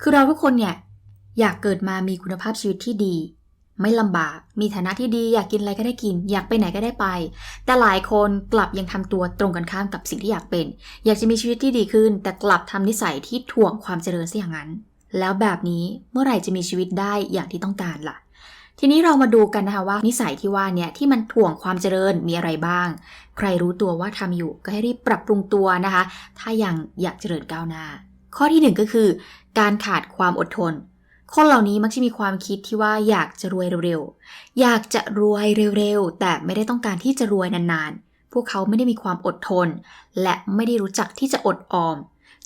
คือเราทุกคนเนี่ยอยากเกิดมามีคุณภาพชีวิตที่ดี ไม่ลำบาก มีฐานะที่ดี อยากกินอะไรก็ได้กิน อยากไปไหนก็ได้ไป แต่หลายคนกลับยังทำตัวตรงกันข้ามกับสิ่งที่อยากเป็น อยากจะมีชีวิตที่ดีขึ้น แต่กลับทำนิสัยที่ถ่วงความเจริญซะอย่างนั้น แล้วแบบนี้เมื่อไหร่จะมีชีวิตได้อย่างที่ต้องการล่ะ ทีนี้เรามาดูกันนะคะว่านิสัยที่ว่าเนี่ยที่มันถ่วงความเจริญมีอะไรบ้าง ใครรู้ตัวว่าทำอยู่ก็ให้รีบปรับปรุงตัวนะคะ ถ้ายังอยากเจริญก้าวหน้า ข้อที่หนึ่งก็คือ การขาดความอดทน คนเหล่านี้มักจะมีความคิดที่ว่าอยากจะรวยเร็วๆ อยากจะรวยเร็วๆ แต่ไม่ได้ต้องการที่จะรวยนานๆ พวกเขาไม่ได้มีความอดทน และไม่ได้รู้จักที่จะอดออม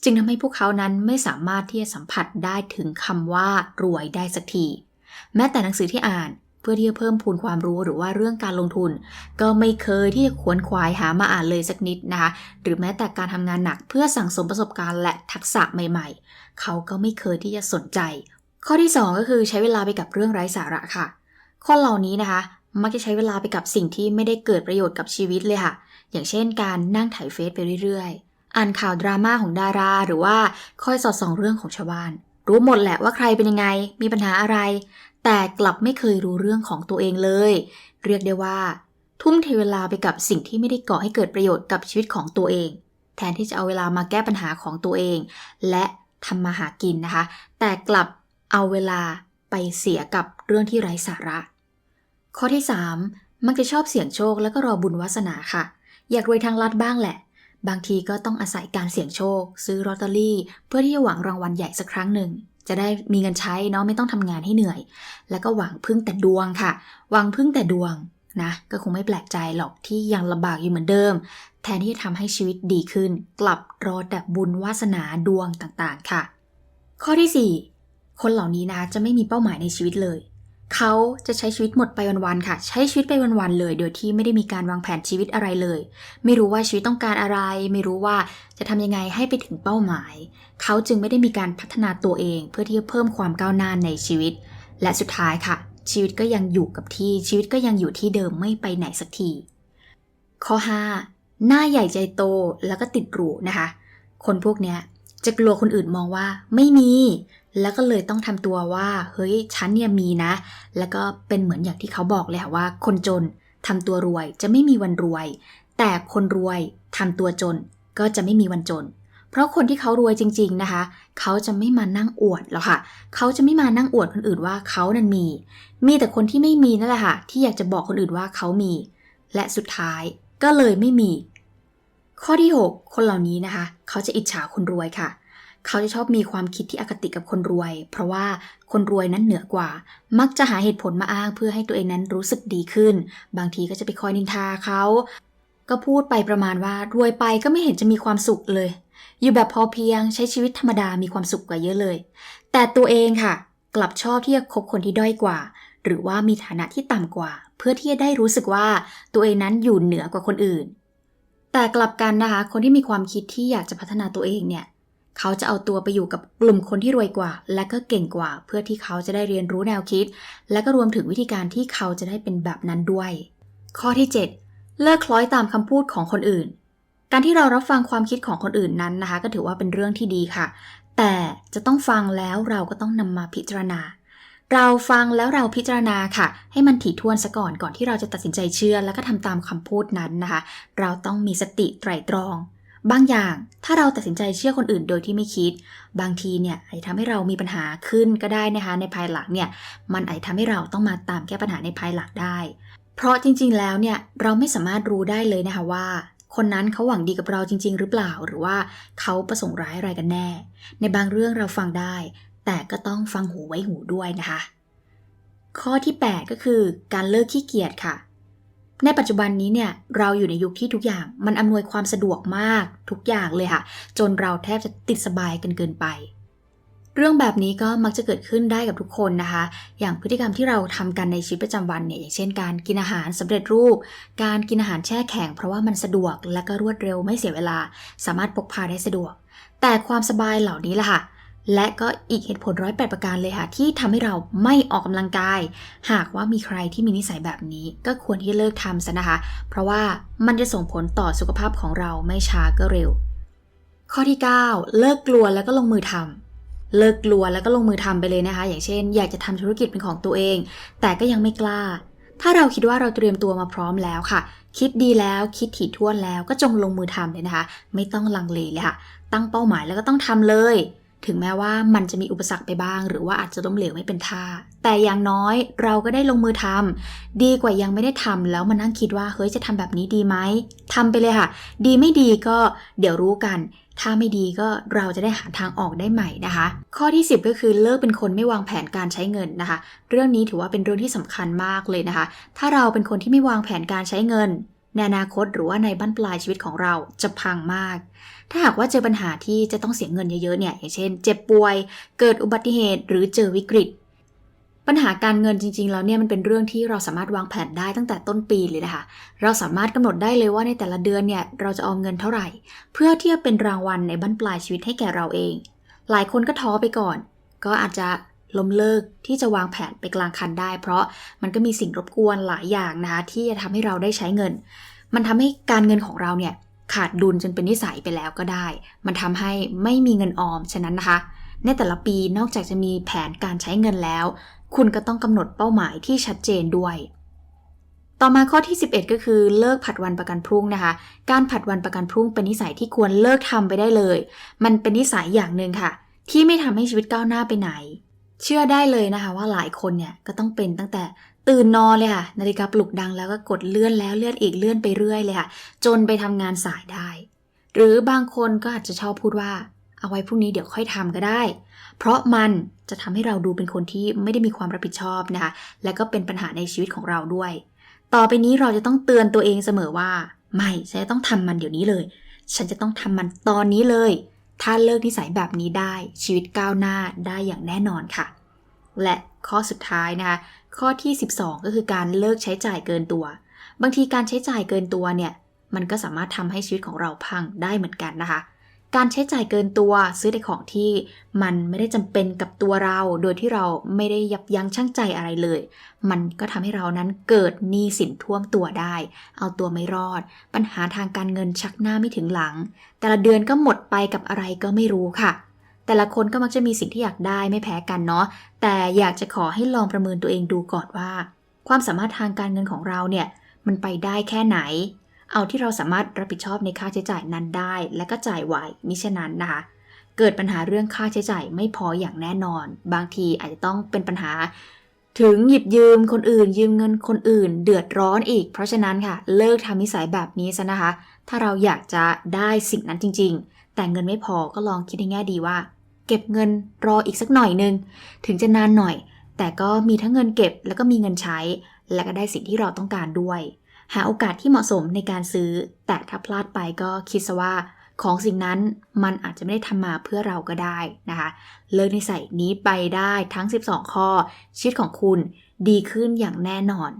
จึงทำให้พวกเขานั้นไม่สามารถที่จะสัมผัสได้ถึงคำว่ารวยได้สักที แม้แต่หนังสือที่อ่าน เพื่อที่จะเพิ่มพูนความรู้หรือว่าเรื่องการลงทุน ก็ไม่เคยที่จะขวนขวายหามาอ่านเลยสักนิดนะคะ หรือแม้แต่การทำงานหนักเพื่อสั่งสมประสบการณ์และทักษะใหม่ ๆ เขาก็ไม่เคยที่จะสนใจ ข้อที่ 2 ก็คือใช้เวลาไปกับเรื่องไร้สาระค่ะ คนเหล่านี้นะคะ มักจะใช้เวลาไปกับสิ่งที่ไม่ได้เกิดประโยชน์กับชีวิตเลยค่ะ อย่างเช่น การนั่งถ่ายเฟซไปเรื่อยๆ อ่านข่าวดราม่าของดารา หรือว่าคอยสอดส่องเรื่องของชาวบ้านรู้หมดแหละว่าใครเป็นยังไง มีปัญหาอะไร แต่กลับไม่เคยรู้เรื่องของตัวเองเลย เรียกได้ว่า ทุ่มเทเวลาไปกับสิ่งที่ไม่ได้ก่อให้เกิดประโยชน์กับชีวิตของตัวเอง แทนที่จะเอาเวลามาแก้ปัญหาของตัวเอง และทำมาหากินนะคะ แต่กลับเอาเวลาไปเสียกับเรื่องที่ไร้สาระ ข้อที่ 3 มักจะชอบเสี่ยงโชคแล้วก็รอบุญวาสนาค่ะ อยากรวยทางลัดบ้างแหละ บางทีก็ต้องอาศัยการเสี่ยงโชค ซื้อลอตเตอรี่ เพื่อที่จะหวังรางวัลใหญ่สักครั้งหนึ่ง จะได้มีเงินใช้เนาะไม่ต้องทำงานให้เหนื่อย แล้วก็หวังพึ่งแต่ดวงค่ะ หวังพึ่งแต่ดวงนะก็คงไม่แปลกใจหรอกที่ยังลำบากอยู่เหมือนเดิม แทนที่จะทำให้ชีวิตดีขึ้น กลับรอแต่บุญวาสนาดวงต่างๆค่ะ ข้อที่ 4 คนเหล่านี้นะจะไม่มีเป้าหมายในชีวิตเลย เขาจะใช้ชีวิตหมดไปวันๆค่ะ ใช้ชีวิตไปวันๆเลย โดยที่ไม่ได้มีการวางแผนชีวิตอะไรเลย ไม่รู้ว่าชีวิตต้องการอะไร ไม่รู้ว่าจะทำยังไงให้ไปถึงเป้าหมาย เขาจึงไม่ได้มีการพัฒนาตัวเอง เพื่อที่จะเพิ่มความก้าวหน้าในชีวิต และสุดท้ายค่ะ ชีวิตก็ยังอยู่กับที่ ชีวิตก็ยังอยู่ที่เดิมไม่ไปไหนสักที ข้อ 5 หน้าใหญ่ใจโตแล้วก็ติดหรูนะคะ คนพวกเนี้ยจะกลัวคนอื่นมองว่าไม่มี แล้วก็เลยต้องทำตัวว่า เฮ้ยฉันเนี่ยมีนะ แล้วก็เป็นเหมือนอย่างที่เขาบอกเลยค่ะว่า คนจนทำตัวรวยจะไม่มีวันรวย แต่คนรวยทำตัวจนก็จะไม่มีวันจน เพราะคนที่เขารวยจริง ๆนะคะ เขาจะไม่มานั่งอวดหรอกค่ะ เขาจะไม่มานั่งอวดคนอื่นว่าเขานั้นมี มีแต่คนที่ไม่มีนั่นแหละค่ะ ที่อยากจะบอกคนอื่นว่าเขามี และสุดท้ายก็เลยไม่มี ข้อที่ 6 คนเหล่านี้นะคะ เขาจะอิจฉาคนรวยค่ะ เขาจะชอบมีความคิดที่อคติกับคนรวย เพราะว่าคนรวยนั้นเหนือกว่า มักจะหาเหตุผลมาอ้างเพื่อให้ตัวเองนั้นรู้สึกดีขึ้น บางทีก็จะไปคอยนินทาเขา ก็พูดไปประมาณว่ารวยไปก็ไม่เห็นจะมีความสุขเลย อยู่แบบพอเพียงใช้ชีวิตธรรมดามีความสุขกว่าเยอะเลย แต่ตัวเองค่ะ กลับชอบที่จะคบคนที่ด้อยกว่า หรือว่ามีฐานะที่ต่ำกว่า เพื่อที่จะได้รู้สึกว่าตัวเองนั้นอยู่เหนือกว่าคนอื่นแต่กลับกันนะคะ คนที่มีความคิดที่อยากจะพัฒนาตัวเองเนี่ย เขาจะเอาตัวไปอยู่กับกลุ่มคนที่รวยกว่า และก็เก่งกว่า เพื่อที่เขาจะได้เรียนรู้แนวคิด และก็รวมถึงวิธีการที่เขาจะได้เป็นแบบนั้นด้วย ข้อที่ 7 เลิกคล้อยตามคำพูดของคนอื่น การที่เรารับฟังความคิดของคนอื่นนั้นนะคะ ก็ถือว่าเป็นเรื่องที่ดีค่ะ แต่จะต้องฟังแล้วเราก็ต้องนำมาพิจารณาเราฟังแล้วเราพิจารณาค่ะ ให้มันถี่ถ้วนซะก่อนก่อนที่เราจะตัดสินใจเชื่อ แล้วก็ทำตามคำพูดนั้นนะคะ เราต้องมีสติไตร่ตรอง บางอย่างถ้าเราตัดสินใจเชื่อคนอื่นโดยที่ไม่คิด บางทีเนี่ยอาจจะทำให้เรามีปัญหาขึ้นก็ได้นะคะ ในภายหลังเนี่ยมันอาจจะทำให้เราต้องมาตามแก้ปัญหาในภายหลังได้ เพราะจริง ๆ แล้วเนี่ยเราไม่สามารถรู้ได้เลยนะคะว่าคนนั้นเขาหวังดีกับเราจริง ๆ หรือเปล่า หรือว่าเขาประสงค์ร้ายอะไรกันแน่ ในบางเรื่องเราฟังได้ แต่ก็ต้องฟังหูไว้หูด้วยนะคะ ข้อที่ 8 ก็คือการเลิกขี้เกียจค่ะ ในปัจจุบันนี้เนี่ยเราอยู่ในยุคที่ทุกอย่างมันอำนวยความสะดวกมากทุกอย่างเลยค่ะ จนเราแทบจะติดสบายกันเกินไป เรื่องแบบนี้ก็มักจะเกิดขึ้นได้กับทุกคนนะคะ อย่างพฤติกรรมที่เราทำกันในชีวิตประจำวันเนี่ยอย่างเช่นการกินอาหารสำเร็จรูป การกินอาหารแช่แข็งเพราะว่ามันสะดวกและก็รวดเร็วไม่เสียเวลา สามารถพกพาได้สะดวก แต่ความสบายเหล่านี้ล่ะค่ะ และก็อีกเหตุผลร้อยแปดประการเลยค่ะ ที่ทำให้เราไม่ออกกำลังกาย หากว่ามีใครที่มีนิสัยแบบนี้ ก็ควรที่จะเลิกทำซะนะคะ เพราะว่ามันจะส่งผลต่อสุขภาพของเราไม่ช้าก็เร็ว ข้อที่ 9 เลิกกลัวแล้วก็ลงมือทำเลิกกลัวแล้วก็ลงมือทำไปเลยนะคะ อย่างเช่น อยากจะทำธุรกิจเป็นของตัวเอง แต่ก็ยังไม่กล้า ถ้าเราคิดว่าเราเตรียมตัวมาพร้อมแล้วค่ะ คิดดีแล้วคิดถี่ถ้วนแล้วก็จงลงมือทำเลยนะคะ ไม่ต้องลังเลเลยค่ะ ตั้งเป้าหมายแล้วก็ต้องทำเลย ถึงแม้ว่ามันจะมีอุปสรรคไปบ้าง หรือว่าอาจจะล้มเหลวไม่เป็นท่า แต่อย่างน้อยเราก็ได้ลงมือทำดีกว่ายังไม่ได้ทำแล้วมานั่งคิดว่าเฮ้ยจะทำแบบนี้ดีไหมทำไปเลยค่ะ ดีไม่ดีก็เดี๋ยวรู้กัน ถ้าไม่ดีก็เราจะได้หาทางออกได้ใหม่นะคะ ข้อที่ 10 ก็คือเลิกเป็นคนไม่วางแผนการใช้เงินนะคะ เรื่องนี้ถือว่าเป็นเรื่องที่สำคัญมากเลยนะคะ ถ้าเราเป็นคนที่ไม่วางแผนการใช้เงิน ในอนาคตหรือว่าในบั้นปลายชีวิตของเราจะพังมาก ถ้าหากว่าเจอปัญหาที่จะต้องเสียเงินเยอะๆเนี่ยอย่างเช่น เจ็บป่วย เกิดอุบัติเหตุ หรือเจอวิกฤต ปัญหาการเงินจริง ๆ แล้วเนี่ยมันเป็นเรื่องที่เราสามารถวางแผนได้ตั้งแต่ต้นปีเลยนะคะ เราสามารถกำหนดได้เลยว่าในแต่ละเดือนเนี่ยเราจะออมเงินเท่าไหร่ เพื่อที่จะเป็นรางวัลในบั้นปลายชีวิตให้แก่เราเอง หลายคนก็ท้อไปก่อน ก็อาจจะ ล้มเลิกที่จะวางแผนไปกลางคันได้ เพราะมันก็มีสิ่งรบกวนหลายอย่างนะคะที่จะทำให้เราได้ใช้เงิน มันทำให้การเงินของเราเนี่ยขาดดุลจนเป็นนิสัยไปแล้วก็ได้ มันทำให้ไม่มีเงินออม ฉะนั้นนะคะ ในแต่ละปีนอกจากจะมีแผนการใช้เงินแล้ว คุณก็ต้องกำหนดเป้าหมายที่ชัดเจนด้วย ต่อมาข้อที่ 11 ก็คือเลิกผัดวันประกันพรุ่งนะคะ การผัดวันประกันพรุ่งเป็นนิสัยที่ควรเลิกทำไปได้เลย มันเป็นนิสัยอย่างหนึ่งค่ะ ที่ไม่ทำให้ชีวิตก้าวหน้าไปไหน เชื่อได้เลยนะคะว่าหลายคนเนี่ยก็ต้องเป็นตั้งแต่ตื่นนอนเลยค่ะนาฬิกาปลุกดังแล้วก็กดเลื่อนแล้วเลื่อนอีกเลื่อนไปเรื่อยเลยค่ะ จนไปทำงานสายได้ หรือบางคนก็อาจจะชอบพูดว่า เอาไว้พรุ่งนี้เดี๋ยวค่อยทำก็ได้ เพราะมันจะทำให้เราดูเป็นคนที่ไม่ได้มีความรับผิดชอบนะคะและก็เป็นปัญหาในชีวิตของเราด้วย ต่อไปนี้เราจะต้องเตือนตัวเองเสมอว่า ไม่ฉันจะต้องทำมันเดี๋ยวนี้เลย ฉันจะต้องทำมันตอนนี้เลย ถ้าเลิกนิสัยแบบนี้ได้ชีวิตก้าวหน้าได้อย่างแน่นอนค่ะ และข้อสุดท้ายนะคะข้อที่ 12 ก็คือการเลิกใช้จ่ายเกินตัว บางทีการใช้จ่ายเกินตัวเนี่ยมันก็สามารถทำให้ชีวิตของเราพังได้เหมือนกันนะคะ การใช้จ่ายเกินตัวซื้อแต่ของที่มันไม่ได้จำเป็นกับตัวเรา โดยที่เราไม่ได้ยับยั้งชั่งใจอะไรเลย มันก็ทำให้เรานั้นเกิดหนี้สินท่วมตัวได้ เอาตัวไม่รอด ปัญหาทางการเงินชักหน้าไม่ถึงหลัง แต่ละเดือนก็หมดไปกับอะไรก็ไม่รู้ค่ะ แต่ละคนก็มักจะมีสิ่งที่อยากได้ไม่แพ้กันเนาะแต่อยากจะขอให้ลองประเมินตัวเองดูก่อนว่า ความสามารถทางการเงินของเราเนี่ยมันไปได้แค่ไหน เอาที่เราสามารถรับผิดชอบในค่าใช้จ่ายนั้นได้ และก็จ่ายไหวมิฉะนั้นนะคะ เกิดปัญหาเรื่องค่าใช้จ่ายไม่พออย่างแน่นอน บางทีอาจจะต้องเป็นปัญหา ถึงหยิบยืมคนอื่น ยืมเงินคนอื่น เดือดร้อนอีก เพราะฉะนั้นค่ะ เลิกทำนิสัยแบบนี้ซะนะคะ ถ้าเราอยากจะได้สิ่งนั้นจริง ๆ แต่เงินไม่พอก็ลองคิดในแง่ดีว่า เก็บเงินรออีกสักหน่อยนึงถึงจะนานหน่อย แต่ก็มีทั้งเงินเก็บแล้วก็มีเงินใช้ และก็ได้สิ่งที่เราต้องการด้วย หาโอกาสที่เหมาะสมในการซื้อ แต่ถ้าพลาดไปก็คิดซะว่าของสิ่งนั้นมันอาจจะไม่ได้ทำมาเพื่อเราก็ได้นะคะ เลิกนิสัยนี้ไปได้ทั้ง 12 ข้อชีวิตของคุณดีขึ้นอย่างแน่นอน